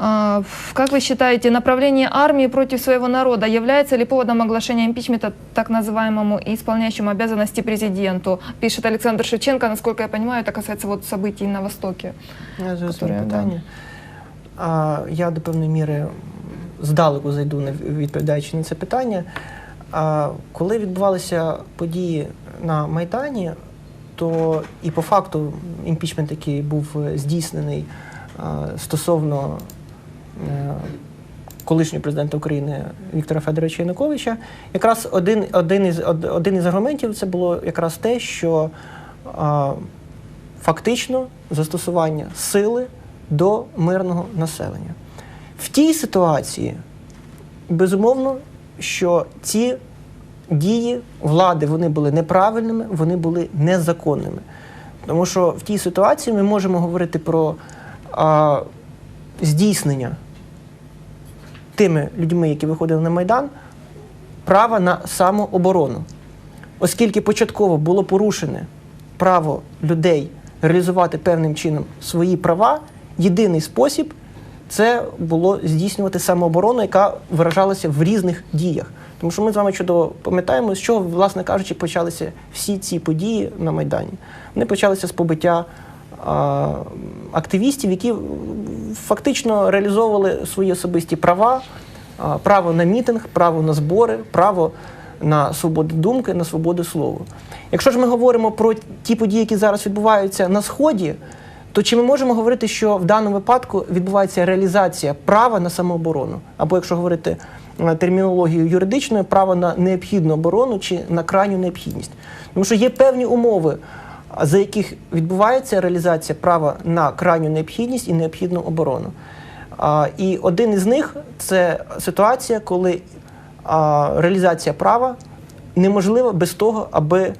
А, в- Как вы считаете, направление армии против своего народа является ли поводом оглашения импичмента так называемому и исполняющему обязанности президенту? Пишет Александр Шевченко, насколько я понимаю, это касается вот событий на Востоке. Я зрозумів Которые, да. питання. А, я до певної міри здалеку зайду, не відповідаючи на це питання. А, коли відбувалися події на Майдані, то і по факту імпічмент, який був е, здійснений а, стосовно е, колишнього президента України Віктора Федоровича Януковича, якраз один, один, із, один із аргументів це було якраз те, що а, фактично застосування сили до мирного населення. В тій ситуації, безумовно, що ці дії влади вони були неправильними, вони були незаконними. Тому що в тій ситуації ми можемо говорити про а, здійснення тими людьми, які виходили на Майдан, права на самооборону. Оскільки початково було порушене право людей реалізувати певним чином свої права, єдиний спосіб це було здійснювати самооборону, яка виражалася в різних діях. Тому що ми з вами чудово пам'ятаємо, з чого, власне кажучи, почалися всі ці події на Майдані. Вони почалися з побиття активістів, які фактично реалізовували свої особисті права, право на мітинг, право на збори, право на свободу думки, на свободу слова. Якщо ж ми говоримо про ті події, які зараз відбуваються на Сході, то чи ми можемо говорити, що в даному випадку відбувається реалізація права на самооборону? Або якщо говорити е, термінологією юридичною, право на необхідну оборону чи на крайню необхідність? Тому що є певні умови, за яких відбувається реалізація права на крайню необхідність і необхідну оборону. І один із них це ситуація, коли реалізація права неможлива без того, аби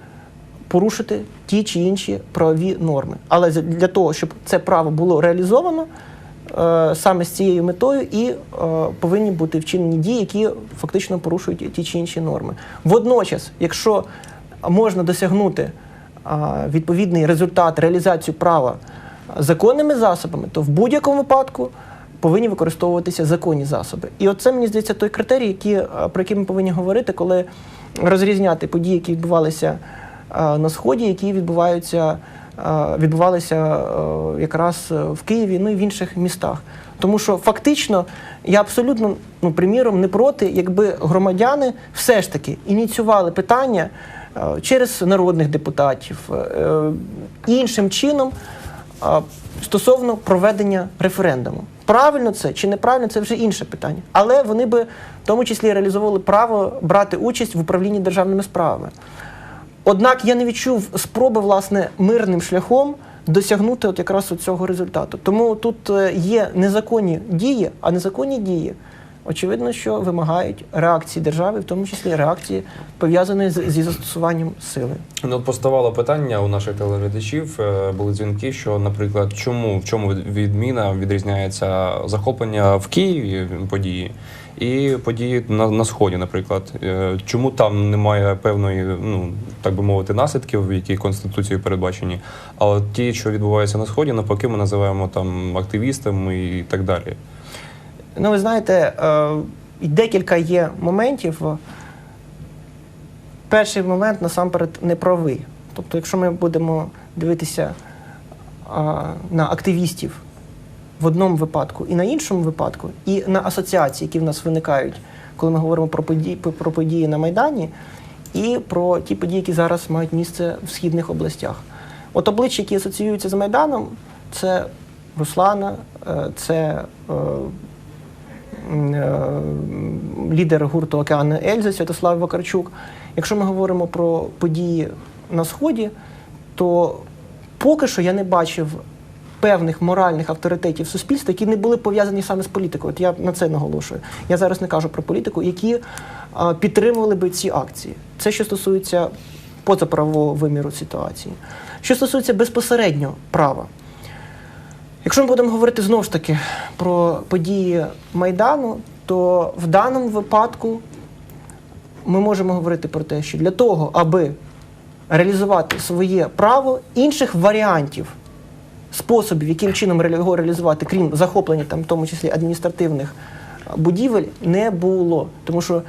порушити ті чи інші правові норми. Але для того, щоб це право було реалізовано е, саме з цією метою, і е, повинні бути вчинені дії, які фактично порушують ті чи інші норми. Водночас, якщо можна досягнути відповідний результат, реалізацію права законними засобами, то в будь-якому випадку повинні використовуватися законні засоби. І оце мені здається той критерій, які, е, про який ми повинні говорити, коли розрізняти події, які відбувалися е, на сході, які відбуваються, е, відбувалися якраз в Києві, ну і в інших містах. Тому що фактично я абсолютно, ну приміром, не проти, якби громадяни все ж таки ініціювали питання через народних депутатів е, іншим чином стосовно проведення референдуму. Правильно це чи неправильно, це вже інше питання. Але вони би в тому числі реалізовували право брати участь в управлінні державними справами. Однак я не відчув спроби власне мирним шляхом досягнути от якраз от цього результату. Тому тут е, є незаконні дії, а незаконні дії, очевидно, що вимагають реакції держави, в тому числі реакції пов'язаної зі застосуванням сили. Ну, поставало питання у наших телеглядачів. е, Були дзвінки, що, наприклад, чому в чому відміна відрізняється захоплення в Києві події і події на, на сході, наприклад, Е, чому там немає певної, ну так би мовити, наслідків, які конституцією передбачені, а от ті, що відбуваються на сході, навпаки, ми називаємо там активістами і так далі. Ну, ви знаєте, е, декілька є моментів. Перший момент насамперед неправий. Тобто, якщо ми будемо дивитися на активістів в одному випадку і на іншому випадку, і на асоціації, які в нас виникають, коли ми говоримо про події, про події на Майдані, і про ті події, які зараз мають місце в східних областях. От обличчя, які асоціюються з Майданом, це Руслана, е, це е, лідер гурту Океани Ельзи Святослав Вакарчук. Якщо ми говоримо про події на Сході, то поки що я не бачив певних моральних авторитетів суспільства, які не були пов'язані саме з політикою. От я на це наголошую. Я зараз не кажу про політику, які підтримували би ці акції. Це що стосується позаправового виміру ситуації. Що стосується безпосередньо права, Якщо ми будемо говорити знову ж таки про події Майдану, то в даному випадку ми можемо говорити про те, що для того, аби реалізувати своє право, інших варіантів способів, яким чином його реалізувати, крім захоплення, там, в тому числі адміністративних будівель, не було. Тому що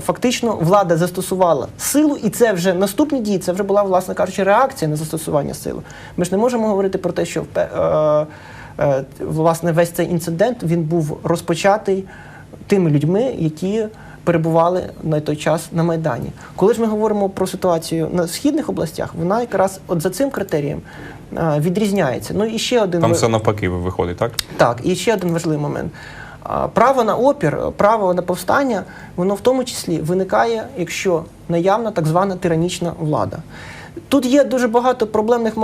фактично влада застосувала силу, і це вже наступні дії, це вже була, власне кажучи, реакція на застосування сили. Ми ж не можемо говорити про те, що е, е, власне весь цей інцидент він був розпочатий тими людьми, які перебували на той час на Майдані. Коли ж ми говоримо про ситуацію на східних областях, вона якраз от за цим критерієм е, відрізняється. Ну і ще один Там все навпаки виходить, так? так, і ще один важливий момент. Право на опір, право на повстання, воно в тому числі виникає, якщо наявна так звана тиранічна влада. Тут є дуже багато проблемних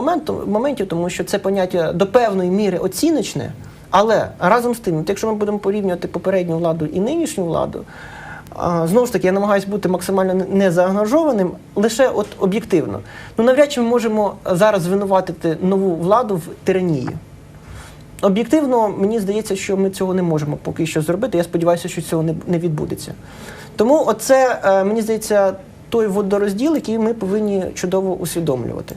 моментів, тому що це поняття до певної міри оціночне, але разом з тим, якщо ми будемо порівнювати попередню владу і нинішню владу, знову ж таки, я намагаюся бути максимально не- незаангажованим, лише от об'єктивно. Ну навряд чи ми можемо зараз звинуватити нову владу в тиранії. Об'єктивно, мені здається, що ми цього не можемо поки що зробити. Я сподіваюся, що цього не, відбудеться. Тому оце, е, мені здається, той водорозділ, який ми повинні чудово усвідомлювати.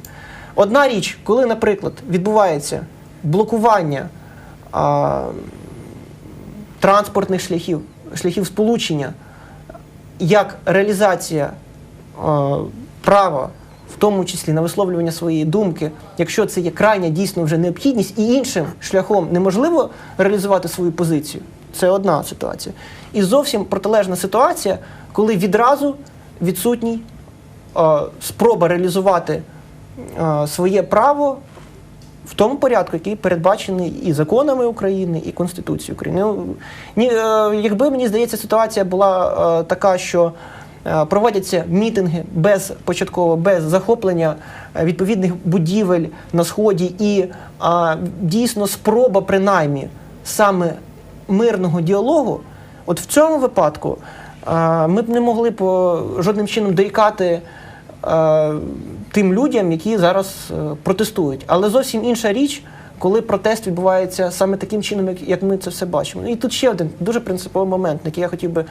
Одна річ, коли, наприклад, відбувається блокування а, транспортних шляхів, шляхів сполучення, як реалізація е, права, в тому числі на висловлювання своєї думки, якщо це є крайня дійсно вже необхідність, і іншим шляхом неможливо реалізувати свою позицію, це одна ситуація. І зовсім протилежна ситуація, коли відразу відсутній е, спроба реалізувати е, своє право в тому порядку, який передбачений і законами України, і Конституцією України. Ну, ні, е, якби мені здається, ситуація була е, така, що проводяться мітинги без початково без захоплення е, відповідних будівель на сході, і е, дійсно спроба, принаймні, саме мирного діалогу, от в цьому випадку е, ми б не могли е, жодним чином дорікати е, тим людям, які зараз е, протестують. Але зовсім інша річ, коли протест відбувається саме таким чином, як, ми це все бачимо. І тут ще один дуже принциповий момент, на який я хотів би е,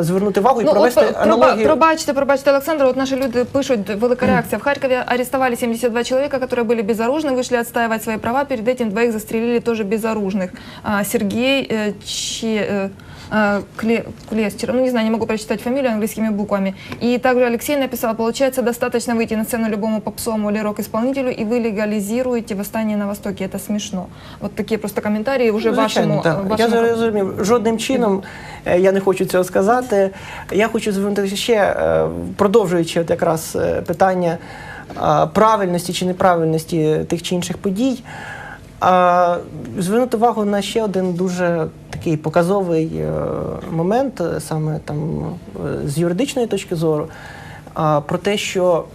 звернути увагу і Ну, провести от, проба- аналогію. пробачте, пробачте, Олександр, от наші люди пишуть, велика реакція. В Харкові арестовали 72 человека, которые были безоружны, вышли отстаивать свои права. Перед этим двоих застрелили тоже безоружных. А, Сергей э, Че... э, э, Кле- Клестер, ну не знаю, не могу прочитать фамилию английскими буквами. И также Алексей написал, получается, достаточно выйти на сцену любому попсовому или рок-исполнителю, и вы легализируете восстание на Востоке. Это смешно. Вот такие просто комментарии уже Ну, Звичайно, вашему... так. Я вашему- зрозумів. Жодним чином е, я не хочу цього сказати. Я хочу звернутися ще, е, продовжуючи от якраз е, питання е, правильності чи неправильності тих чи інших подій. А, Звернути увагу на ще один дуже такий показовий е, момент, е, саме там е, з юридичної точки зору, про те, що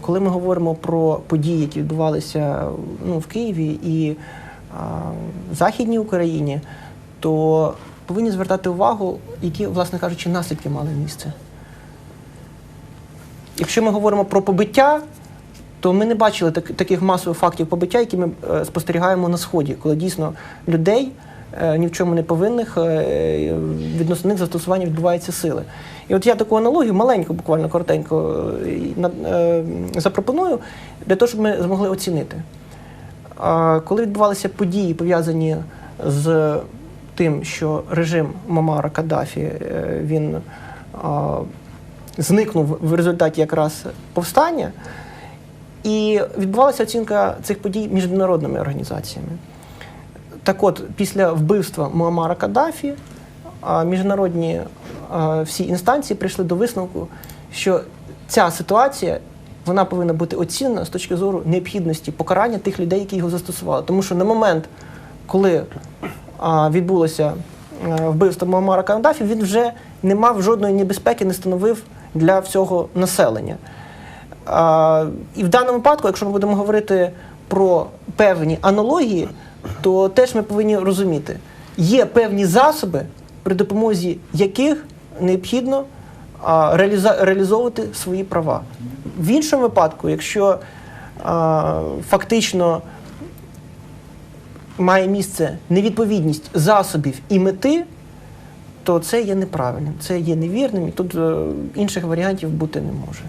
коли ми говоримо про події, які відбувалися ну, в Києві і в Західній Україні, то повинні звертати увагу, які, власне кажучи, наслідки мали місце. Якщо ми говоримо про побиття, то ми не бачили так, таких масових фактів побиття, які ми е, спостерігаємо на сході, коли дійсно людей е, ні в чому не повинних е, відносно них застосування відбувається сили. І от я таку аналогію, маленьку, буквально коротенько, е, е, запропоную для того, щоб ми змогли оцінити. А, Коли відбувалися події, пов'язані з тим, що режим Мамара Каддафі е, він а, зникнув в результаті якраз повстання, і відбувалася оцінка цих подій міжнародними організаціями. Так от, після вбивства Муамара Каддафі міжнародні всі інстанції прийшли до висновку, що ця ситуація вона повинна бути оцінена з точки зору необхідності покарання тих людей, які його застосували. Тому що на момент, коли відбулося вбивство Муамара Каддафі, він вже не мав жодної небезпеки, не становив для всього населення. І в даному випадку, якщо ми будемо говорити про певні аналогії, то теж ми повинні розуміти, є певні засоби, при допомозі яких необхідно реалізовувати свої права. В іншому випадку, якщо фактично має місце невідповідність засобів і мети, то це є неправильним, це є невірним, і тут е, інших варіантів бути не може.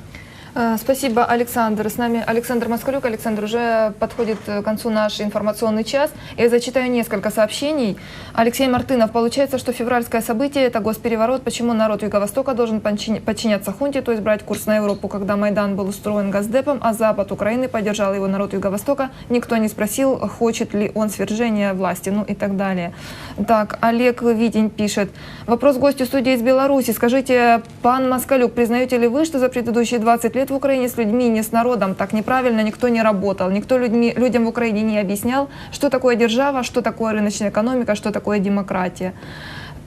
Э, Спасибо, Александр. С нами Александр Москалюк. Александр, уже подходит э, к концу наш информационный час. Я зачитаю несколько сообщений. Алексей Мартынов. Получается, что февральское событие – это госпереворот. Почему народ Юго-Востока должен подчиняться хунте, то есть брать курс на Европу, когда Майдан был устроен Газдепом, а Запад Украины поддержал его народ Юго-Востока? Никто не спросил, хочет ли он свержения власти, ну и так далее. Так, Олег Витень пишет. Вопрос гостю студии из Беларуси. Скажите, пан Москалюк, признаете ли вы, что за предыдущие 20 лет в Украине с людьми, не с народом, так неправильно никто не работал? Никто людьми, людям в Украине не объяснял, что такое держава, что такое рыночная экономика, что такое демократия?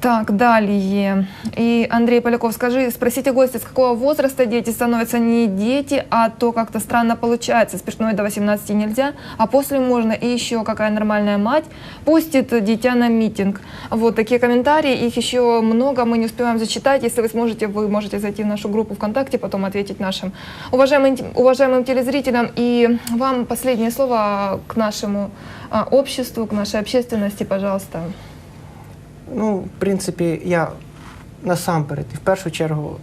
Так, далее. И Андрей Поляков, скажи, спросите гостя, с какого возраста дети становятся не дети, а то как-то странно получается. Спиртное до 18 нельзя, а после можно. И еще какая нормальная мать пустит дитя на митинг. Вот такие комментарии, их еще много, мы не успеваем зачитать. Если вы сможете, вы можете зайти в нашу группу ВКонтакте, потом ответить нашим уважаемым, уважаемым телезрителям. И вам последнее слово к нашему а, обществу, к нашей общественности, пожалуйста. Ну, в принципі, я насамперед і в першу чергу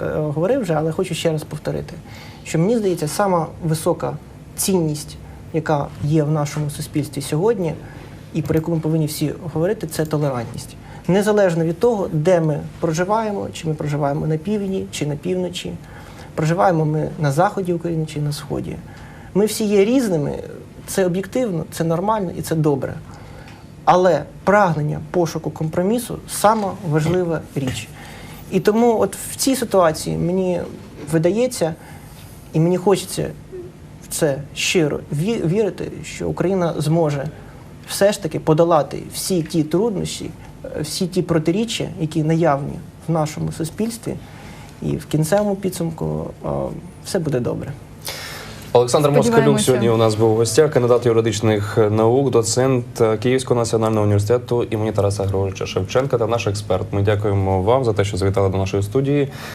е, е, говорив вже, але хочу ще раз повторити, що мені здається, сама висока цінність, яка є в нашому суспільстві сьогодні, і про яку ми повинні всі говорити, це толерантність. Незалежно від того, де ми проживаємо, чи ми проживаємо на півдні, чи на півночі, проживаємо ми на заході України чи на сході. Ми всі є різними, це об'єктивно, це нормально і це добре. Але прагнення пошуку компромісу сама важлива річ. І тому, от в цій ситуації мені видається, і мені хочеться в це щиро вірити, що Україна зможе все ж таки подолати всі ті труднощі, е, всі ті протиріччя, які наявні в нашому суспільстві, і в кінцевому підсумку е, все буде добре. Олександр Москалюк сьогодні у нас був у гостях, кандидат юридичних наук, доцент Київського національного університету імені Тараса Григоровича Шевченка та наш експерт. Ми дякуємо вам за те, що завітали до нашої студії.